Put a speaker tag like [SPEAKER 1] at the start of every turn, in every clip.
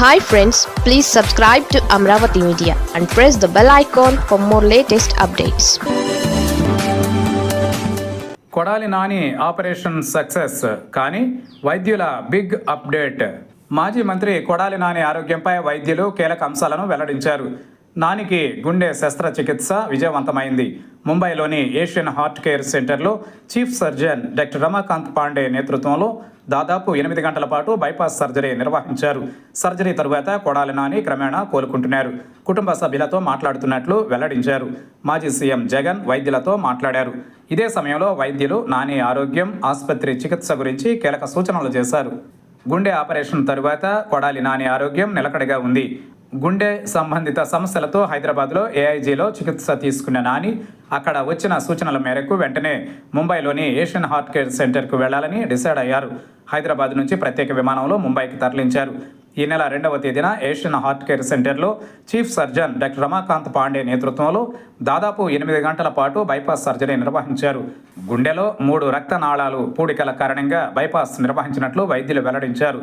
[SPEAKER 1] Hi friends please subscribe to Amaravati media and press the bell icon for more latest updates
[SPEAKER 2] Kodali Nani operation success కానీ వైద్యుల big update. మాజీ మంత్రి కొడాలి నాని ఆరోగ్యంపై వైద్యులు కీలక అంశాలను వెల్లడించారు. నానికి గుండె శస్త్రచికిత్స విజయవంతమైంది. ముంబైలోని ఏషియన్ హార్ట్ కేర్ సెంటర్లో chief surgeon doctor Ramakant Pandey నేతృత్వంలో దాదాపు ఎనిమిది గంటల పాటు బైపాస్ సర్జరీ నిర్వహించారు. సర్జరీ తరువాత కొడాలి నాని క్రమేణా కోలుకుంటున్నారు. కుటుంబ సభ్యులతో మాట్లాడుతున్నట్లు వెల్లడించారు. మాజీ సీఎం జగన్ వైద్యులతో మాట్లాడారు. ఇదే సమయంలో వైద్యులు నాని ఆరోగ్యం ఆసుపత్రి చికిత్స గురించి కీలక సూచనలు చేశారు. గుండె ఆపరేషన్ తరువాత కొడాలి నాని ఆరోగ్యం నిలకడగా ఉంది. గుండె సంబంధిత సమస్యలతో హైదరాబాద్లో ఏఐజీలో చికిత్స తీసుకున్న నాని అక్కడ వచ్చిన సూచనల మేరకు వెంటనే ముంబైలోని ఏషియన్ హార్ట్ కేర్ సెంటర్కు వెళ్ళాలని డిసైడ్ అయ్యారు. హైదరాబాద్ నుంచి ప్రత్యేక విమానంలో ముంబైకి తరలించారు. ఈ నెల రెండవ తేదీన ఏషియన్ హార్ట్ కేర్ సెంటర్లో chief surgeon doctor Ramakant Pandey నేతృత్వంలో దాదాపు ఎనిమిది గంటల పాటు బైపాస్ సర్జరీ నిర్వహించారు. గుండెలో మూడు రక్తనాళాలు పూడికల కారణంగా బైపాస్ నిర్వహించినట్లు వైద్యులు వెల్లడించారు.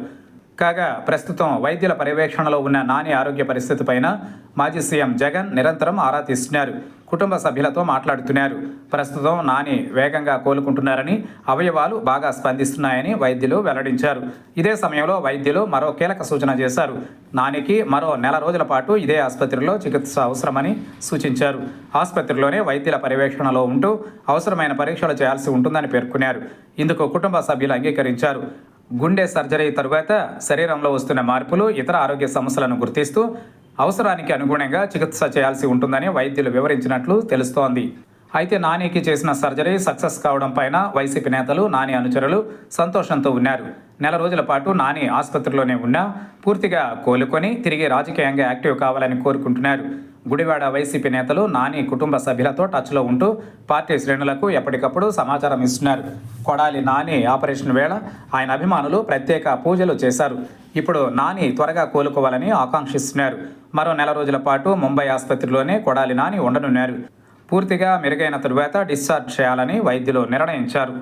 [SPEAKER 2] కాగా ప్రస్తుతం వైద్యుల పర్యవేక్షణలో ఉన్న నాని ఆరోగ్య పరిస్థితిపైన మాజీ సీఎం జగన్ నిరంతరం ఆరా తీస్తున్నారు. కుటుంబ సభ్యులతో మాట్లాడుతున్నారు. ప్రస్తుతం నాని వేగంగా కోలుకుంటున్నారని అవయవాలు బాగా స్పందిస్తున్నాయని వైద్యులు వెల్లడించారు. ఇదే సమయంలో వైద్యులు మరో కీలక సూచన చేశారు. నానికి మరో నెల రోజుల పాటు ఇదే ఆసుపత్రిలో చికిత్స అవసరమని సూచించారు. ఆసుపత్రిలోనే వైద్యుల పర్యవేక్షణలో ఉంటూ అవసరమైన పరీక్షలు చేయాల్సి ఉంటుందని పేర్కొన్నారు. ఇందుకు కుటుంబ సభ్యులు అంగీకరించారు. గుండె సర్జరీ తరువాత శరీరంలో వస్తున్న మార్పులు ఇతర ఆరోగ్య సమస్యలను గుర్తిస్తూ అవసరానికి అనుగుణంగా చికిత్స చేయాల్సి ఉంటుందని వైద్యులు వివరించినట్లు తెలుస్తోంది. అయితే నానికి చేసిన సర్జరీ సక్సెస్ కావడం పైన వైసీపీ నేతలు నాని అనుచరులు సంతోషంతో ఉన్నారు. నెల రోజుల పాటు నాని ఆసుపత్రిలోనే ఉన్నా పూర్తిగా కోలుకొని తిరిగి రాజకీయంగా యాక్టివ్ కావాలని కోరుకుంటున్నారు. గుడివాడ వైసీపీ నేతలు నాని కుటుంబ సభ్యులతో టచ్లో ఉంటూ పార్టీ శ్రేణులకు ఎప్పటికప్పుడు సమాచారం ఇస్తున్నారు. కొడాలి నాని ఆపరేషన్ వేళ ఆయన అభిమానులు ప్రత్యేక పూజలు చేశారు. ఇప్పుడు నాని త్వరగా కోలుకోవాలని ఆకాంక్షిస్తున్నారు. మరో నెల రోజుల పాటు ముంబై ఆసుపత్రిలోనే కొడాలి నాని ఉండనున్నారు. పూర్తిగా మెరుగైన తరువాత డిశ్చార్జ్ చేయాలని వైద్యులు నిర్ణయించారు.